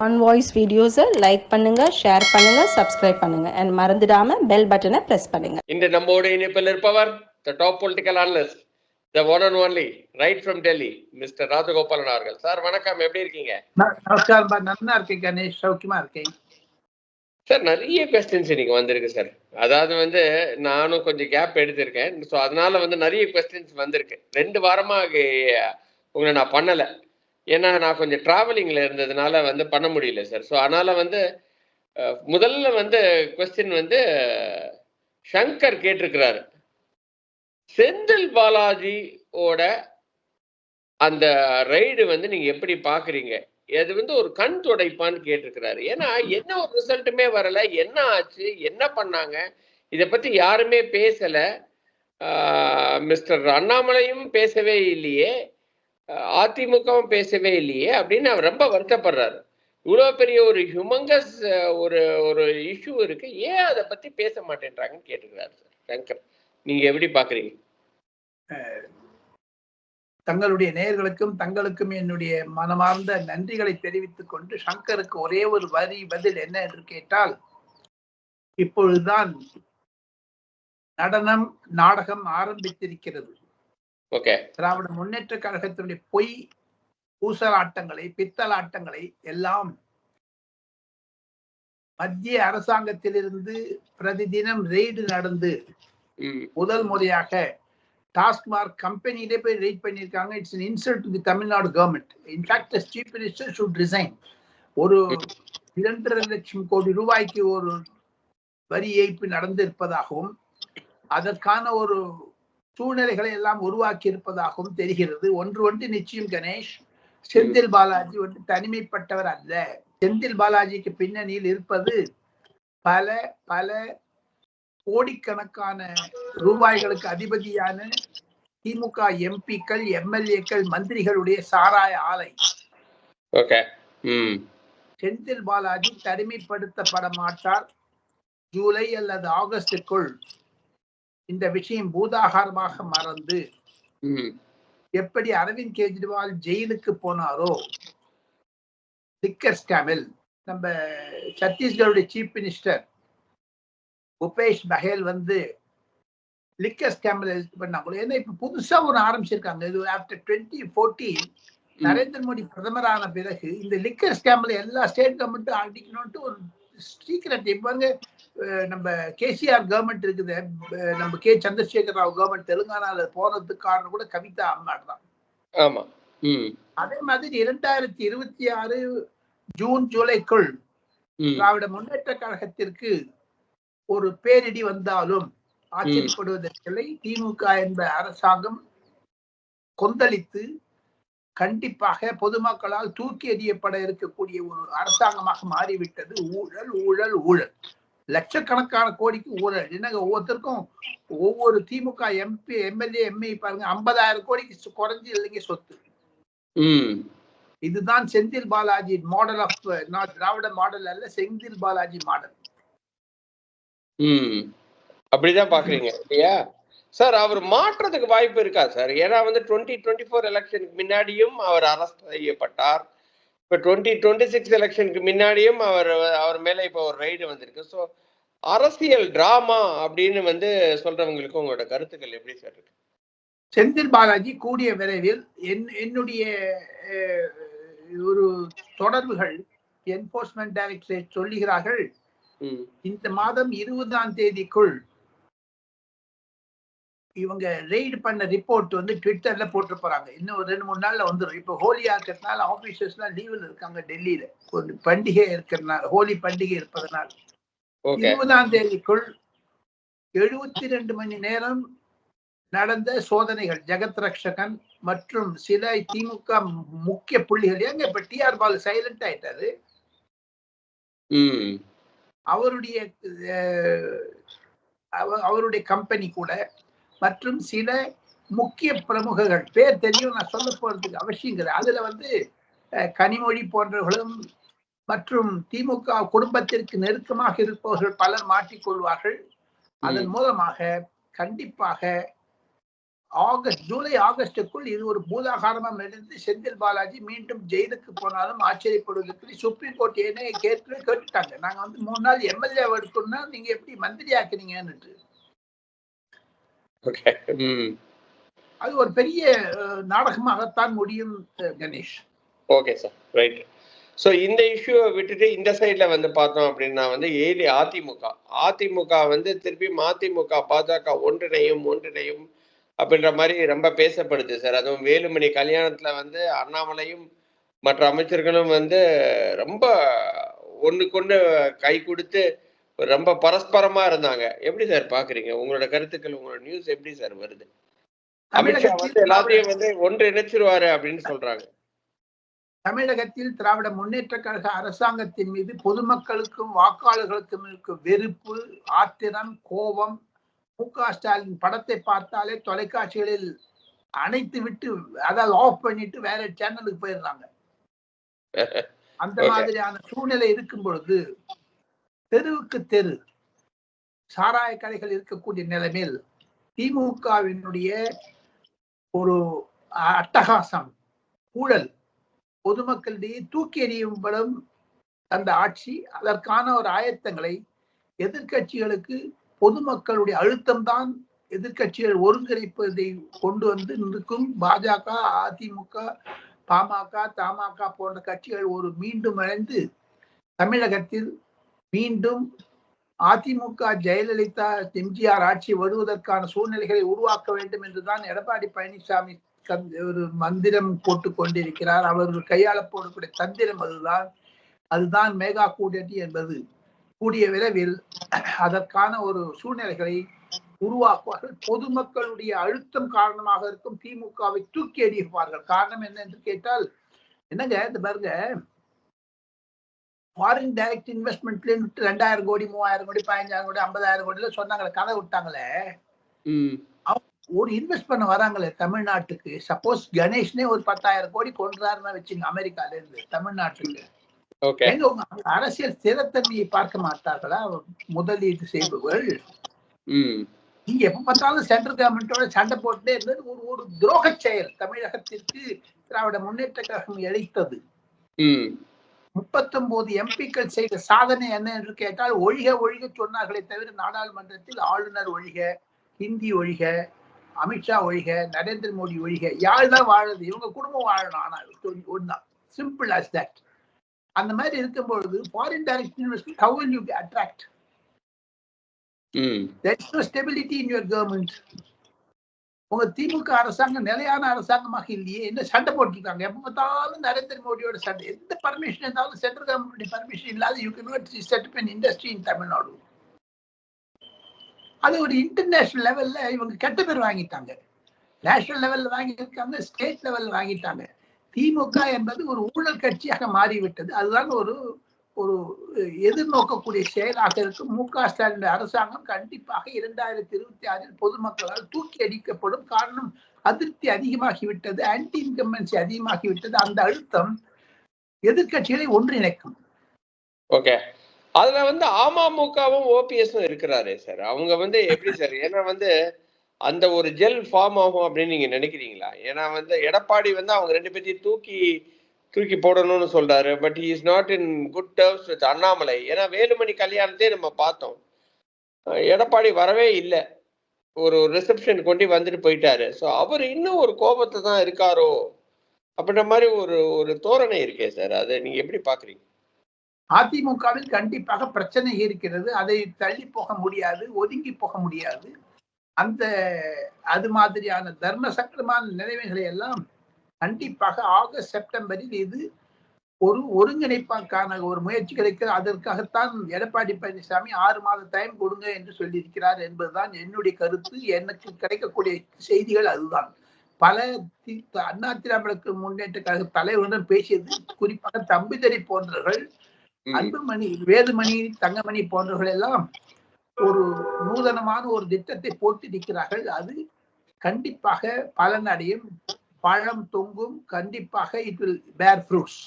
On voice வீடியோஸை like பண்ணுங்க share பண்ணுங்க சப்ஸ்கிரைப் பண்ணுங்க. அண்ட் மறந்துடாம பெல் பட்டனை பிரஸ் பண்ணுங்க. இன்று நம்மோடு இணைப்பில் இருப்பவர் the top political analyst the one and only right from Delhi mister Rajagopalan அவர்கள். சார் வணக்கம். எப்படி இருக்கீங்க? நமஸ்காரம் நல்லா இருக்கேன் கணேஷ். சௌக்கியமா இருக்கேன். சார் நிறைய கொஸ்டின்ஸ் இன்னைக்கு வந்திருக்கு சார் அதாவது வந்து நானும் கொஞ்சம் கேப் எடுத்திருக்கேன். ஸோ அதனால வந்து நிறைய கொஸ்டின்ஸ் வந்திருக்கு. ரெண்டு வாரமா அஹ், உங்களை நான் பண்ணலை. ஏன்னா நான் கொஞ்சம் ட்ராவலிங்கில் இருந்ததுனால வந்து பண்ண முடியல சார் ஸோ அதனால் வந்து முதல்ல வந்து கொஸ்டின் வந்து ஷங்கர் சங்கர் கேட்டிருக்கிறாரு. செந்தில் பாலாஜியோட அந்த ரைடு வந்து நீங்க எப்படி பாக்குறீங்க? அது வந்து ஒரு கண் துடைப்பான்னு கேட்டிருக்கிறாரு. ஏன்னா என்ன ஒரு ரிசல்ட்டுமே வரல என்ன ஆச்சு என்ன பண்ணாங்க இதை பத்தி யாருமே பேசல. மிஸ்டர் அண்ணாமலையும் பேசவே இல்லையே. அதிமுகவும் பேசவே இல்லையே அப்படின்னு அவர் ரொம்ப வருத்தப்படுறாரு. இவ்வளோ பெரிய ஒரு ஹியூமங்கஸ் ஒரு ஒரு இஷ்யூ இருக்கு. ஏன் அதை பத்தி பேச மாட்டேன்றாங்கன்னு கேட்டுக்கிறாரு சார். சங்கர் நீங்க எப்படி பாக்குறீங்க தங்களுடைய நேயர்களுக்கும் தங்களுக்கும் என்னுடைய மனமார்ந்த நன்றிகளை தெரிவித்துக் கொண்டு சங்கருக்கு ஒரே ஒரு வரி பதில் என்ன என்று கேட்டால் இப்பொழுதுதான் நடனம் நாடகம் ஆரம்பித்திருக்கிறது. திராவிட முன்னேற்ற கழகத்தினுடைய பொய் ஊசலாட்டங்களை பித்தலாட்டங்களை எல்லாம் மத்திய அரசாங்கத்திலிருந்து பிரதிதினம் ரெய்டு நடந்து முதல் முறையாக டாஸ்மார்க் கம்பெனிலே போய் ரீட் பண்ணியிருக்காங்க. It's an insult to the Tamil Nadu government in fact chief minister should resign ஒரு இரண்டரை லட்சம் கோடி ரூபாய்க்கு ஒரு வரி ஏய்ப்பு நடந்திருப்பதாகவும் அதற்கான ஒரு சூழ்நிலைகளை எல்லாம் உருவாக்கி இருப்பதாகவும் தெரிகிறது. ஒன்று ஒன்று நிச்சயம் கணேஷ். செந்தில் பாலாஜி வந்து தனிமைப்பட்டவர் அல்ல. செந்தில் பாலாஜிக்கு பின்னணியில் இருப்பது பல பல கோடிக்கணக்கான ரூபாய்களுக்கு அதிபதியான திமுக எம்பிக்கள் எம்எல்ஏக்கள் மந்திரிகளுடைய சாராய ஆலை. செந்தில் பாலாஜி தனிமைப்படுத்தப்பட மாட்டார். ஜூலை அல்லது ஆகஸ்டுக்குள் இந்த விஷயம் பூதாகாரமாக மறந்து எப்படி அரவிந்த் கெஜ்ரிவால் ஜெயிலுக்கு போனாரோ லிக்கர் ஸ்கேமில் நம்ம சத்தீஸ்கருடைய சீஃப் மினிஸ்டர் பூபேஷ் பஹேல் வந்து லிக்கர் ஸ்கேமில் பண்ணாங்க ஏன்னா இப்ப புதுசா ஒன்று ஆரம்பிச்சிருக்காங்க. இது after twenty fourteen Narendra Modi பிரதமரான பிறகு இந்த லிக்கர் ஸ்கேம்ல எல்லா ஸ்டேட் கவர்மெண்ட்டும் அடிக்கணும்ட்டு ஒரு சீக்கிரட் பாருங்க நம்ம கேசிஆர் கவர்மெண்ட் இருக்குது. நம்ம கே. சந்திரசேகர் ராவ் கவர்மெண்ட் தெலுங்கானால போனதுக்கு காரணம் கூட கவிதா அம்மாட் தான். ஆமா. அதே மாதிரி இரண்டாயிரத்தி இருபத்தி ஆறு ஜூன் ஜூலைக்குள் திராவிட முன்னேற்ற கழகத்திற்கு ஒரு பேரிடி வந்தாலும் ஆச்சரியப்படுவதற்கில்லை திமுக என்ற அரசாங்கம் கொந்தளித்து கண்டிப்பாக பொதுமக்களால் தூக்கி எறியப்பட இருக்கக்கூடிய ஒரு அரசாங்கமாக மாறிவிட்டது. ஊழல் ஊழல் ஊழல். லட்சக்கணக்கான கோடிக்கு ஊழல். என்னங்க ஒவ்வொருத்தருக்கும் ஒவ்வொரு திமுக எம்பி எம்எல்ஏ எம்ஏ பாருங்க ஐம்பதாயிரம் கோடிக்கு குறைஞ்சு இல்லைங்க சொத்து. இதுதான் Senthil Balaji model of not Dravida model அல்ல செந்தில் பாலாஜி மாடல் அப்படிதான் பாக்குறீங்க இல்லையா? சார் அவர் மாற்றத்துக்கு வாய்ப்பு இருக்கா சார்? ஏன்னா வந்து டுவெண்ட்டி டுவெண்ட்டி ஃபோர் எலெக்ஷனுக்கு முன்னாடியும் அவர் அரெஸ்ட் செய்யப்பட்டார். இப்போ டுவெண்ட்டி டுவெண்ட்டி சிக்ஸ் எலெக்ஷனுக்கு முன்னாடியும் அவர் அவர் மேல இப்போ ஒரு ரைடு வந்திருக்கு. ஸோ அரசியல் டிராமா அப்படின்னு வந்து சொல்றவங்களுக்கு உங்களோட கருத்துக்கள் எப்படி சார் இருக்கு? செந்தில் பாலாஜி கூடிய விரைவில் என் என்னுடைய ஒரு தொடர்புகள் என்போர்ஸ்மெண்ட் டைரக்டரேட் சொல்லுகிறார்கள். இந்த மாதம் இருபதாம் தேதிக்குள் இவங்க ரெய்டு பண்ண ரிப்போர்ட் வந்து ட்விட்டர்ல போட்டு போறாங்க. இன்னும் ஒரு ரெண்டு மூணு நாள்ல வந்துடும் இப்போ ஹோலியா இருக்கிறதுனால ஆபீசர்ஸ்லாம் லீவில் இருக்காங்க டெல்லியில. ஒரு பண்டிகை இருக்கிறதுனால ஹோலி பண்டிகை இருப்பதனால. இருபதாம் தேதிக்குள் எழுபத்தி ரெண்டு மணி நேரம் நடந்த சோதனைகள் ஜெகத் ரக்ஷகன் மற்றும் சில திமுக முக்கிய புள்ளிகள். ஏங்க இப்ப டிஆர் பாலு சைலண்ட் ஆயிட்டாரு. அவருடைய அவருடைய கம்பெனி கூட மற்றும் சில முக்கிய பிரமுகர்கள். பேர் தெரியும் நான் சொல்ல போறதுக்கு அவசியம் கிடையாது. அதுல வந்து கனிமொழி போன்றவர்களும் மற்றும் திமுக குடும்பத்திற்கு நெருக்கமாக இருப்பவர்கள் பலர் மாட்டிக்கொள்வார்கள் அதன் மூலமாக கண்டிப்பாக ஆகஸ்ட் ஜூலை ஆகஸ்டுக்குள் இது ஒரு பூதாகாரமா நடந்து செந்தில் பாலாஜி மீண்டும் ஜெயிலுக்கு போனாலும் ஆச்சரியப்படுவதற்கு சுப்ரீம் கோர்ட் ஏனே கேட்டு கேட்டுட்டாங்க. நாங்க வந்து மூணு நாள் எம்எல்ஏ எடுக்கணும்னா நீங்க எப்படி மந்திரி ம் அது ஒரு பெரிய நாடகமாகத்தான் முடியும் Ganesh. Okay sir right so இந்த இஷ்யூவை விட்டுட்டு இந்த சைடில் வந்து பார்த்தோம் அப்படின்னா வந்து ஏழி அதிமுக. அதிமுக வந்து திருப்பி மதிமுக பாஜக ஒன்றிணையும் ஒன்றிணையும் அப்படின்ற மாதிரி ரொம்ப பேசப்படுது சார் அதுவும் வேலுமணி கல்யாணத்தில் வந்து அண்ணாமலையும் மற்ற அமைச்சர்களும் வந்து ரொம்ப ஒன்றுக்கொன்று கை கொடுத்து ரொம்ப பரஸ்பரமா இருந்தாங்க. எப்படி சார் பாக்குறீங்க? உங்களோட கருத்துக்கள் உங்களோட நியூஸ் எப்படி சார் வருது? அமித்ஷா வந்து எல்லாத்தையும் வந்து ஒன்று இணைச்சிருவாரு அப்படின்னு சொல்றாங்க. தமிழகத்தில் திராவிட முன்னேற்ற கழக அரசாங்கத்தின் மீது பொதுமக்களுக்கும் வாக்காளர்களுக்கும் இருக்கும் வெறுப்பு ஆத்திரம் கோபம் மு க ஸ்டாலின் படத்தை பார்த்தாலே தொலைக்காட்சிகளில் அணைத்து விட்டு அதாவது ஆஃப் பண்ணிட்டு வேற சேனலுக்கு போயிடுறாங்க. அந்த. மாதிரியான சூழ்நிலை இருக்கும் பொழுது தெருவுக்கு தெரு. சாராய கடைகள் இருக்கக்கூடிய நிலைமையில் திமுகவினுடைய ஒரு அட்டகாசம் ஊழல் பொதுமக்களிடையே தூக்கி எறியும்படும் அந்த ஆட்சி அதற்கான ஒரு ஆயத்தங்களை எதிர்க்கட்சிகளுக்கு பொதுமக்களுடைய அழுத்தம்தான் எதிர்க்கட்சிகள் ஒருங்கிணைப்பதை கொண்டு வந்து நிற்கும் பாஜக அதிமுக பாமக தமாக போன்ற கட்சிகள் ஒரு மீண்டும் அடைந்து தமிழகத்தில் மீண்டும் அதிமுக ஜெயலலிதா எம்ஜிஆர் ஆட்சி வருவதற்கான சூழ்நிலைகளை உருவாக்க வேண்டும் என்றுதான் எடப்பாடி பழனிசாமி ஒரு மந்திரம் போட்டுக் கொண்டிருக்கிறார். அவர்கள் கையாள போடக்கூடிய தந்திரம் அதுதான். அதுதான் மேகா கூட்டணி என்பது. கூடிய விரைவில் அதற்கான ஒரு சூழ்நிலைகளை உருவாக்குவார்கள். பொதுமக்களுடைய அழுத்தம் காரணமாக இருக்கும் திமுகவை தூக்கி எறிவார்கள். காரணம் என்ன என்று கேட்டால் என்னங்க இந்த பாருங்க ஃபாரின் டைரக்ட் இன்வெஸ்ட்மெண்ட்ல ரெண்டாயிரம் கோடி மூவாயிரம் கோடி பதினஞ்சாயிரம் கோடி ஐம்பதாயிரம் கோடில சொன்னாங்களே கதை விட்டாங்களே. ஒரு இன்வெஸ்ட் பண்ண வராங்களே தமிழ்நாட்டுக்கு. சப்போஸ் கணேஷ்னே ஒரு பத்தாயிரம் கோடி கொண்டுறாருன்னு வச்சுங்க அமெரிக்கால இருந்து தமிழ்நாட்டுக்கு. எங்க உங்க அரசியல் ஸ்திரத்தன்மையை பார்க்க மாட்டார்களா? முதலீடு செய்பவர்கள். நீங்க எப்ப பார்த்தாலும் சென்ட்ரல் கவர்மெண்டோட சண்டை போட்டுட்டே இருந்தது. ஒரு ஒரு துரோக செயல் தமிழகத்திற்கு திராவிட முன்னேற்ற கழகம் இழைத்தது. முப்பத்தொன்பது எம்பிக்கள் செய்த சாதனை என்ன என்று கேட்டால் ஒழிக ஒழிக சொன்னார்களே தவிர நாடாளுமன்றத்தில் ஆளுநர் ஒழிக ஹிந்தி ஒழிக அமித்ஷா ஒழிக நரேந்திர மோடி ஒழிக யார் தான் வாழுது இவங்க குடும்பம் வாழணும். ஆனா ஒன்றுதான் சிம்பிள் as that. அந்த மாதிரி இருக்கும் பொழுது foreign direct investment how will you attract no stability in your government. உங்க திமுக அரசாங்கம் நிலையான அரசாங்கமாக இல்லையே என்ன சண்டை போட்டிருக்காங்க? எப்ப பார்த்தாலும் நரேந்திர மோடியோட சண்டை. எந்த பர்மிஷன் இருந்தாலும் சென்ட்ரல் கவர்மெண்ட் பர்மிஷன் இல்லாத you can set up industry in Tamil Nadu அது ஒரு இன்டர்நேஷனல் லெவல்ல இவங்க கெட்ட பேர் வாங்கிட்டாங்க. நேஷனல் லெவல்ல வாங்கியிருக்காங்க ஸ்டேட் லெவல்ல வாங்கிட்டாங்க. திமுக என்பது ஒரு ஊழல் கட்சியாக மாறிவிட்டது. அதுதான் ஒரு ஒரு எதிர்நோக்கக்கூடிய செயலாக இருக்கும். மு. க. ஸ்டாலின் அரசாங்கம் கண்டிப்பாக இரண்டாயிரத்தி இருபத்தி ஆறில் பொதுமக்களால் தூக்கி அடிக்கப்படும் காரணம் அதிருப்தி அதிகமாகிவிட்டது ஆன்டி இன்கம்பன்சி அதிகமாகிவிட்டது. அந்த அழுத்தம் எதிர்க்கட்சிகளை ஒன்றிணைக்கும். ஓகே. அதுல வந்து அமமுகவும் ஓபிஎஸும் இருக்கிறாரே சார். அவங்க வந்து எப்படி சார்? ஏன்னா வந்து அந்த ஒரு ஜெல் ஃபார்ம் ஆகும் அப்படின்னு நீங்க நினைக்கிறீங்களா? ஏன்னா வந்து எடப்பாடி வந்து அவங்க ரெண்டு பேர்த்தையும் தூக்கி தூக்கி போடணும்னு சொல்றாரு but is not in good terms with Annamalai. ஏன்னா வேலுமணி கல்யாணத்தையே நம்ம பார்த்தோம். எடப்பாடி வரவே இல்லை. ஒரு ரிசப்ஷன் கொண்டு வந்துட்டு போயிட்டாரு. ஸோ அவர் இன்னும் ஒரு கோபத்தை தான் இருக்காரோ? அப்படின்ற மாதிரி ஒரு ஒரு தோரணை இருக்கே சார். அதை நீங்க எப்படி பாக்குறீங்க? அதிமுகவில் கண்டிப்பாக பிரச்சனை இருக்கிறது. அதை தள்ளி போக முடியாது ஒதுங்கி போக முடியாது. அந்த அது மாதிரியான தர்ம சக்கரமான நிலைமைகளை எல்லாம் கண்டிப்பாக ஆகஸ்ட் செப்டம்பரில் இது ஒரு ஒருங்கிணைப்பாக்கான ஒரு முயற்சி கிடைக்க அதற்காகத்தான் எடப்பாடி பழனிசாமி ஆறு மாத டைம் கொடுங்க என்று சொல்லியிருக்கிறார் என்பதுதான் என்னுடைய கருத்து. எனக்கு கிடைக்கக்கூடிய செய்திகள் அதுதான். பல அண்ணா திராவிடக்கு முன்னேற்ற கழக தலைவருடன் பேசியது குறிப்பாக தம்பிதரி போன்றவர்கள். அன்புமணி வேலுமணி தங்கமணி போன்றவர்கள் எல்லாம் ஒரு நூதனமான ஒரு திட்டத்தை போட்டு இருக்கிறார்கள் அது கண்டிப்பாக பலனடையும். பழம் தொங்கும் கண்டிப்பாக இட் வில் பேர் ஃப்ரூட்ஸ்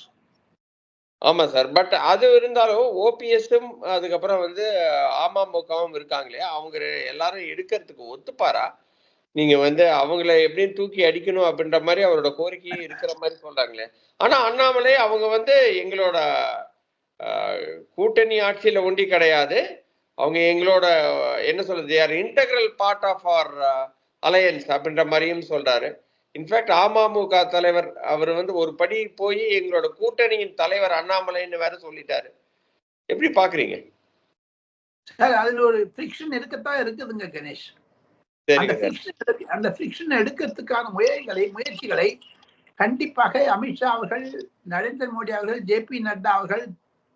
ஆமா சார். பட் அது இருந்தாலும் ஓபிஎஸும் அதுக்கப்புறம் வந்து அமமுகவும் இருக்காங்க இல்லையா அவங்க எல்லாரும் எடுக்கிறதுக்கு ஒத்துப்பாரா? நீங்க வந்து அவங்கள எப்படியும் தூக்கி அடிக்கணும் அப்படின்ற மாதிரி அவரோட கோரிக்கையே இருக்கிற மாதிரி சொல்றாங்களே. ஆனா அண்ணாமலை அவங்க வந்து எங்களோட கூட்டணி ஆட்சியில ஒண்டி கிடையாது. அவங்க எங்களோட என்ன சொல்றது? யார் integral part of our alliance அப்படின்ற மாதிரியும் சொல்றாரு. இன்ஃபேக்ட் அமமுக தலைவர் அவர் வந்து ஒரு படி போய் எங்களோட கூட்டணியின் தலைவர் அண்ணாமலைன்னு வேற சொல்லிட்டாரு. எப்படி பாக்குறீங்க? சார் அதுல ஒரு ஃபிரிக்ஷன் இருக்கத்தான் இருக்குதுங்க கணேஷ். அந்த ஃபிரிக்ஷன் எடுக்கிறதுக்கான முயற்சிகளை முயற்சிகளை கண்டிப்பாக அமித்ஷா அவர்கள் நரேந்திர மோடி அவர்கள் ஜே பி நட்டா அவர்கள்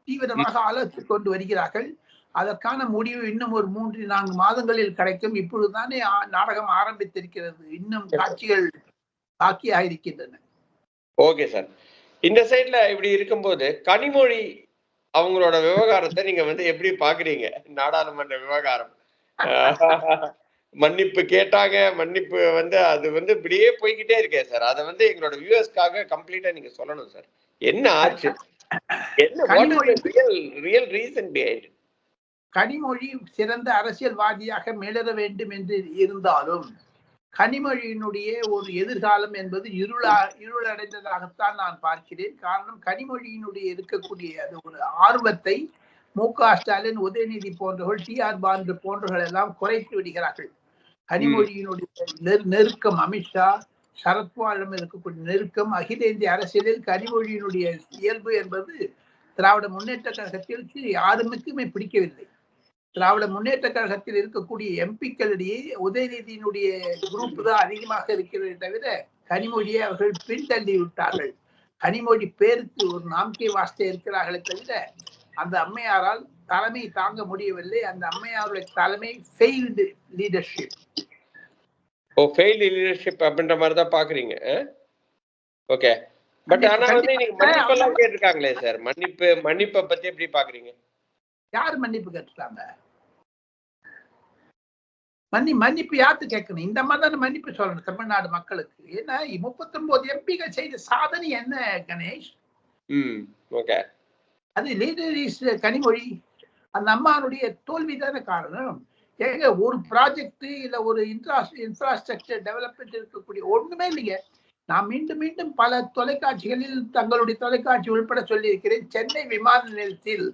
தீவிரமாக ஆலோசித்துக் கொண்டு வருகிறார்கள். அதற்கான முடிவு இன்னும் ஒரு மூன்று நான்கு மாதங்களில் கிடைக்கும். இப்பொழுதுதானே நாடகம் ஆரம்பித்திருக்கிறது. இன்னும் காட்சிகள் பாக்கியாக இருக்கின்றன ஓகே சார் இந்த சைட்ல இப்படி இருக்கும்போது கனிமொழி அவங்களோட விவகாரத்தை நீங்க வந்து எப்படி பாக்குறீங்க? நாடாளுமன்ற விவகாரம். மன்னிப்பு கேட்டாங்க மன்னிப்பு வந்து அது வந்து இப்படியே போய்கிட்டே இருக்கே சார் அதை வந்து எங்களோட வியூவர்ஸ்க்காக கம்ப்ளீட்டா நீங்க சொல்லணும் சார் என்ன ஆச்சு? என்ன real real reason behind Kanimozhi சிறந்த அரசியல்வாதியாக மிளர வேண்டும் என்று இருந்தாலும் கனிமொழியினுடைய ஒரு எதிர்காலம் என்பது இருளா இருளடைந்ததாகத்தான் நான் பார்க்கிறேன். காரணம் கனிமொழியினுடைய இருக்கக்கூடிய அது ஒரு ஆர்வத்தை மு க ஸ்டாலின் உதயநிதி போன்றவர்கள் டி ஆர் பாண்டு போன்றவர்கள் எல்லாம் குறைத்து விடுகிறார்கள். கனிமொழியினுடைய நெரு- நெருக்கம் அமித்ஷா சரத்வாரிடம் இருக்கக்கூடிய நெருக்கம் அகில இந்திய அரசியலில் கனிமொழியினுடைய இயல்பு என்பது திராவிட முன்னேற்ற கழகத்திற்கு யாருக்குமே பிடிக்கவில்லை. திராவிட முன்னேற்ற கழகத்தில் இருக்கக்கூடிய எம்பிக்களிடையே உதயநிதியினுடைய குரூப் தான் அதிகமாக இருக்கிறதே தவிர கனிமொழியை அவர்கள் பின்தள்ளி விட்டார்கள். கனிமொழி பேருக்கு ஒரு நாம்கே வாஸ்தே இருக்கிறார்களே தவிர அந்த அம்மையாரால் தலைமை தாங்க முடியவில்லை. அந்த அம்மையாருடைய தலைமை failed leadership oh fail leadership அப்படின்ற மாதிரி தான் பாக்குறீங்க ஓகே பட் ஆனா வந்து நீங்க மன்னிப்பெல்லாம் கேட்டிருக்காங்களே சார்? மன்னிப்பு மன்னிப்பை பத்தி எப்படி பாக்குறீங்க யார் மன்னிப்பு கேட்டுட்டாங்க மன்னி மன்னிப்பு யாருக்கு கேட்கணும்? இந்த மாதிரி தானே மன்னிப்பு சொல்லணும் தமிழ்நாடு மக்களுக்கு. ஏன்னா முப்பத்தொன்பது எம்பிகள் செய்த சாதனை என்ன கணேஷ்? அது லீடர் இஸ் கனிமொழி. அந்த அம்மானுடைய தோல்வி தானே காரணம். ஏங்க ஒரு ப்ராஜெக்ட் இல்ல ஒரு இன்ஃப்ரா இன்ஃப்ராஸ்ட்ரக்சர் டெவலப்மெண்ட் இருக்கக்கூடிய ஒண்ணுமே இல்லைங்க. நான் மீண்டும் மீண்டும் பல தொலைக்காட்சிகளில் தங்களுடைய தொலைக்காட்சி உள்பட சொல்லியிருக்கிறேன். சென்னை விமான நிலையத்தில்.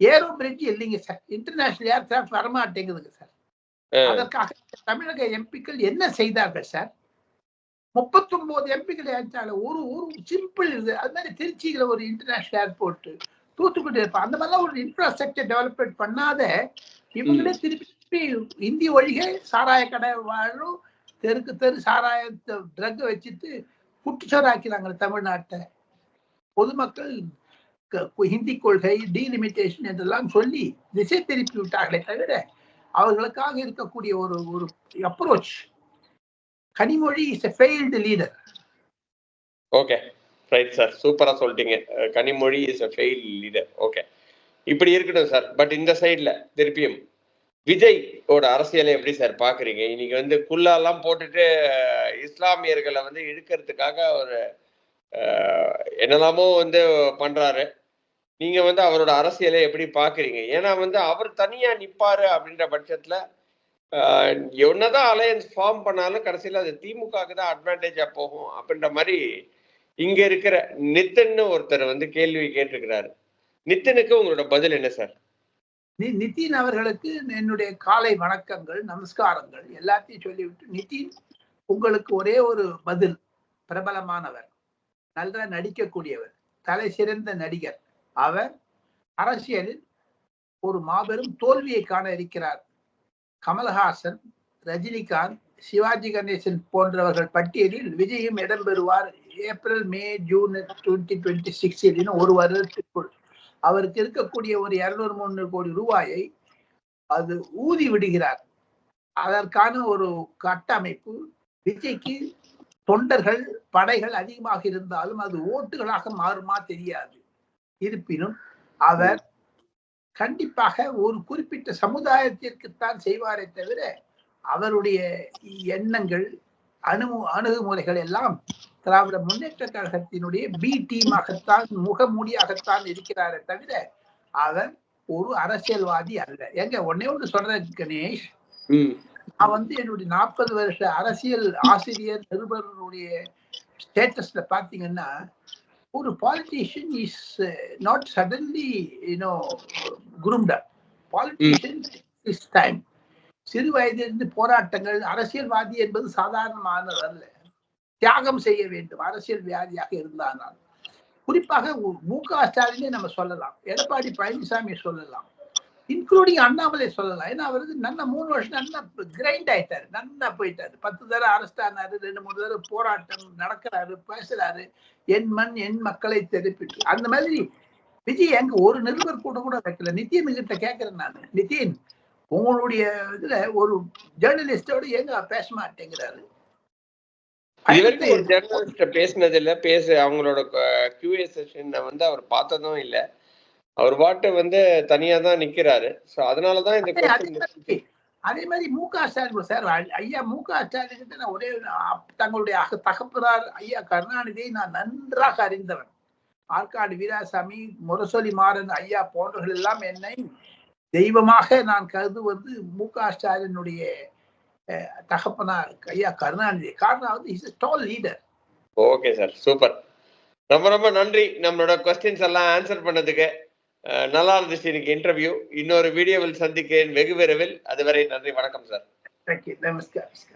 ஏரோ பிரிட்ஜ் இல்லைங்க சார் இன்டர்நேஷனல் ஏர்கிராஃப்ட் வரமாட்டேங்குதுங்க சார் அதற்காக தமிழக எம்பிக்கள் என்ன செய்தார்கள் சார்? முப்பத்தொன்பது எம்பிக்கள் ஏற்றால ஒரு ஒரு சிம்பிள் இது. அது மாதிரி திருச்சியில ஒரு இன்டர்நேஷனல் ஏர்போர்ட் தூத்துக்குடி இருப்பா அந்த மாதிரிலாம் ஒரு இன்ஃப்ராஸ்ட்ரக்சர் டெவலப்மெண்ட் பண்ணாத இவங்களே திருப்பி திருப்பி இந்தி ஒழிகை சாராய கடை வாழும் தெருக்கு தெரு சாராய ட்ரக் வச்சுட்டு குட்டிச்சோராக்கிறாங்க தமிழ்நாட்டை. பொதுமக்கள் ஹிந்தி கொள்கை டீலிமிட்டேஷன் என்றெல்லாம் சொல்லி திசை திருப்பி விட்டார்களே தவிர அவர்களுக்காக இருக்கக்கூடிய ஒரு ஒரு approach Kanimozhi is a failed leader okay right sir சூப்பரா சொல்லிட்டீங்க. Uh, Kanimozhi is a fail leader okay இப்படி இருக்கட்டும் சார் பட் இந்த சைடுல திருப்பியும் விஜய் ஓட அரசியலை எப்படி சார் பாக்குறீங்க இன்னைக்கு வந்து குல்லாலாம் போட்டுட்டு uh, இஸ்லாமியர்களை வந்து இழுக்கிறதுக்காக ஒரு uh, என்னெல்லாமோ வந்து பண்றாரு. நீங்க வந்து அவரோட அரசியலை எப்படி பாக்குறீங்க ஏன்னா வந்து அவர் தனியா நிப்பாரு அப்படின்ற பட்சத்துல ஆஹ், என்னதான் அலையன்ஸ் ஃபார்ம் பண்ணாலும் கடைசியில அது திமுகவுக்கு தான் அட்வான்டேஜா போகும் அப்படின்ற மாதிரி இங்க இருக்கிற நித்தன்னு ஒருத்தர் வந்து கேள்வி கேட்டிருக்கிறாரு. நித்தனுக்கு உங்களோட பதில் என்ன சார்? நிதின் அவர்களுக்கு என்னுடைய காலை வணக்கங்கள் நமஸ்காரங்கள் எல்லாத்தையும் சொல்லிவிட்டு நிதின் உங்களுக்கு ஒரே ஒரு பதில் பிரபலமானவர் நல்லா நடிக்கக்கூடியவர் தலை சிறந்த நடிகர். அவர் அரசியலில் ஒரு மாபெரும் தோல்வியை காண இருக்கிறார். கமல்ஹாசன் ரஜினிகாந்த் சிவாஜி கணேசன் போன்றவர்கள் பட்டியலில் விஜயும் இடம்பெறுவார் April May June twenty twenty six ஒரு வருடத்திற்குள். அவருக்கு இருக்கக்கூடிய ஒரு இருநூறு முந்நூறு கோடி ரூபாயை அது ஊதி விடுகிறார். அதற்கான ஒரு கட்டமைப்பு விஜய்க்கு தொண்டர்கள் படைகள் அதிகமாக இருந்தாலும் அது ஓட்டுகளாக மாறுமா தெரியாது. இருப்பினும் அவர் கண்டிப்பாக ஒரு குறிப்பிட்ட சமுதாயத்திற்குத்தான் செய்வாரே தவிர அவருடைய எண்ணங்கள் அணு அணுகுமுறைகள் எல்லாம் திராவிட முன்னேற்ற கழகத்தினுடைய பி டீமாகத்தான் முகமூடியாகத்தான் இருக்கிறாரே தவிர அவர் ஒரு அரசியல்வாதி அல்ல. எங்க ஒன்னே ஒன்று சொல்றேன் கணேஷ். நான் வந்து என்னுடைய நாற்பது வருஷ அரசியல் ஆசிரியர் நிருபருடைய ஸ்டேட்டஸ்ல பாத்தீங்கன்னா ஒரு politician is not suddenly you know குரும்டா politician is time சிறு வயதிலிருந்து போராட்டங்கள் அரசியல்வாதி என்பது சாதாரணமானது அல்ல. தியாகம் செய்ய வேண்டும் அரசியல் வியாதியாக இருந்தானால் குறிப்பாக மு க ஸ்டாலினே நம்ம சொல்லலாம். எடப்பாடி பழனிசாமி சொல்லலாம். இன்க்ளூடிங் அண்ணாமலை சொல்லலாம். ஏன்னா அவருக்கு நல்ல மூணு வருஷம் நல்லா கிரைண்ட் ஆயிட்டாரு. நல்லா போயிட்டாரு. பத்து தடவை அரெஸ்ட் ஆனாரு ரெண்டு மூணு தடவை போராட்டம் நடக்கிறாரு பேசுறாரு. என் மண் என் மக்களை தெரிப்பிட்டு. அந்த மாதிரி விஜய் எங்க ஒரு நிருபர் கூட கூட வைக்கல. நிதின் கிட்ட கேட்கிறேன் நான். நிதின் உங்களுடைய இதுல ஒரு ஜேர்னலிஸ்டோட ஏங்க பேச மாட்டேங்கிறாரு? பேசினது இல்ல பேச அவங்களோட கியூஏ செஷன் வந்து அவர் பார்த்ததும் இல்ல. அவர் பாட்டு வந்து தனியா தான் நிக்கிறாரு. சோ அதனாலதான் இந்த அதே மாதிரி மு க ஸ்டாலின் சார் ஐயா மு க ஸ்டாலின் கிட்ட நான் ஒரே தங்களுடைய தகப்பனார் ஐயா கருணாநிதியை நான் நன்றாக அறிந்தவன். ஆற்காடு வீராசாமி முரசொலி மாறன் ஐயா போன்றவர்கள் எல்லாம் என்னை தெய்வமாக நான் கருதுவது மு க ஸ்டாலினுடைய தகப்பனார் ஐயா கருணாநிதி. காரணம் வந்து is tall leader okay sir super ரொம்ப ரொம்ப நன்றி. நம்மளோட கொஸ்டின்ஸ் எல்லாம் ஆன்சர் பண்ணதுக்கு. நல்லா இருந்துச்சு இன்னைக்கு இன்டர்வியூ இன்னொரு வீடியோவில் சந்திக்கிறேன் வெகு விரைவில். அதுவரை நன்றி வணக்கம் சார் தேங்க்யூ நமஸ்கார் நமஸ்கார்